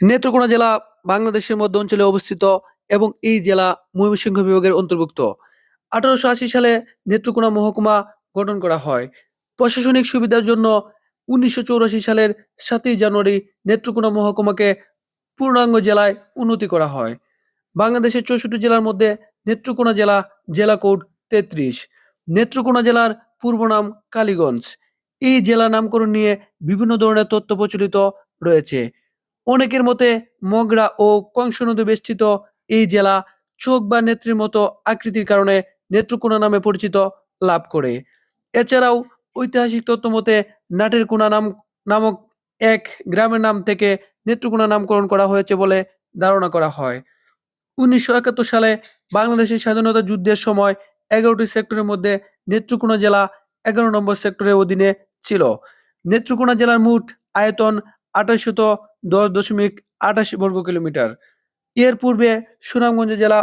নেত্রকোনা জেলা বাংলাদেশের মধ্য অঞ্চলে অবস্থিত এবং এই জেলা ময়মনসিংহ বিভাগের অন্তর্ভুক্ত। আঠারোশো আশি সালে নেত্রকোনা মহকুমা গঠন করা হয়। প্রশাসনিক সুবিধার জন্য উনিশশো চৌরাশি সালের সাতই জানুয়ারি নেত্রকোনা মহকুমাকে পূর্ণাঙ্গ জেলায় উন্নতি করা হয়। বাংলাদেশের চৌষট্টি জেলার মধ্যে নেত্রকোনা জেলা জেলা কোড তেত্রিশ। নেত্রকোনা জেলার পূর্ব নাম কালীগঞ্জ। এই জেলা নামকরণ নিয়ে বিভিন্ন ধরনের তথ্য প্রচলিত রয়েছে। অনেকের মতে মগরা ও কংস নদী বেষ্টিত এই জেলা চোখ বা নেত্রীর মতো আকৃতির কারণে নেত্রকোনা নামে পরিচিত লাভ করে। এছাড়াও ঐতিহাসিক তথ্য মতে নাটের কোনা নাম, নামক এক গ্রামের নাম থেকে নেত্রকোনা নামকরণ করা হয়েছে বলে ধারণা করা হয়। উনিশশো একাত্তর সালে বাংলাদেশের স্বাধীনতা যুদ্ধের সময় এগারোটি সেক্টরের মধ্যে নেত্রকোনা জেলা এগারো নম্বর সেক্টরের অধীনে ছিল। নেত্রকোনা জেলার মোট আয়তন আঠাশশত দশ দশমিক আঠাশ বর্গ কিলোমিটার। এর পূর্বে সুনামগঞ্জ জেলা,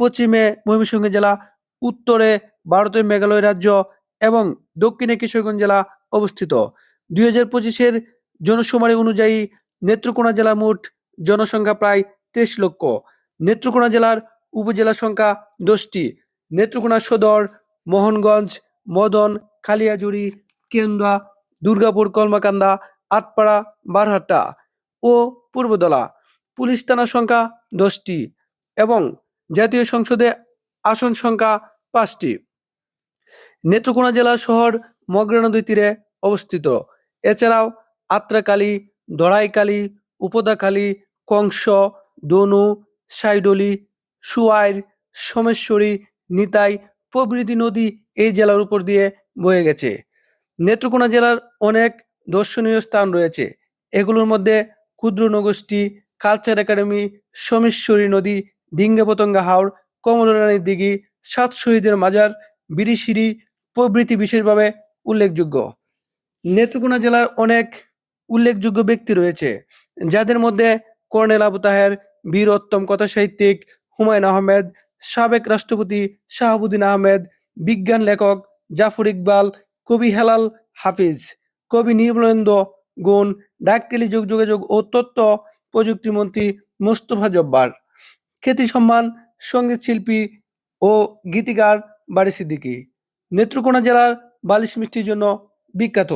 পশ্চিমে ময়মনসিংহ জেলা, উত্তরে ভারতের মেঘালয় রাজ্য এবং দক্ষিণে কিশোরগঞ্জ জেলা অবস্থিত। দুই হাজার পঁচিশের জনশুমারি অনুযায়ী নেত্রকোনা জেলার মোট জনসংখ্যা প্রায় তেইশ লক্ষ। নেত্রকোনা জেলার উপজেলা সংখ্যা দশটি। নেত্রকোনা সদর, মোহনগঞ্জ, মদন, কালিয়াজুড়ি কেন্দা দুর্গাপুর, কলমাকান্দা আটপাড়া, বারহাট্টা ও পূর্বদলা। পুলিশ থানার সংখ্যা দশটি এবং জাতীয় সংসদে আসন সংখ্যা পাঁচটি। নেত্রকোনা জেলা শহর মগরা নদীর তীরে অবস্থিত। এছাড়াও আত্রাকালী, দড়াইকালী, উপদাকালী, কংস, দনু, সাইডলি, সুয়াইর, সোমেশ্বরী, নিতাই প্রভৃতি নদী এই জেলার উপর দিয়ে বয়ে গেছে। নেত্রকোনা জেলার অনেক দর্শনীয় স্থান রয়েছে। এগুলোর মধ্যে ক্ষুদ্র নগোষ্ঠী কালচার একাডেমি, সোমেশ্বরী নদী ডিঙ্গা পতঙ্গা হাওড় কমলরানী দিঘি, সাত শহীদের মাজার বিরিশিরি প্রভৃতি বিশেষভাবে উল্লেখযোগ্য। নেত্রকোনা জেলার অনেক উল্লেখযোগ্য ব্যক্তি রয়েছে, যাদের মধ্যে কর্নেল আবু তাহের বীরোত্তম কথা সাহিত্যিক হুমায়ুন আহমেদ, সাবেক রাষ্ট্রপতি শাহাবুদ্দিন আহমেদ, বিজ্ঞান লেখক জাফর ইকবাল, কবি হেলাল হাফিজ। কবি নির্মলেন্দ্র গুণ ডাক যোগ যোগাযোগ ও তথ্য প্রযুক্তিমন্ত্রী মোস্তফা জব্বার। খ্যাতি সম্মান, সংগীত শিল্পী ও গীতিকার বাড়ি সিদ্দিকী নেত্রকোনা জেলার বালিশ মিষ্টির জন্য বিখ্যাত।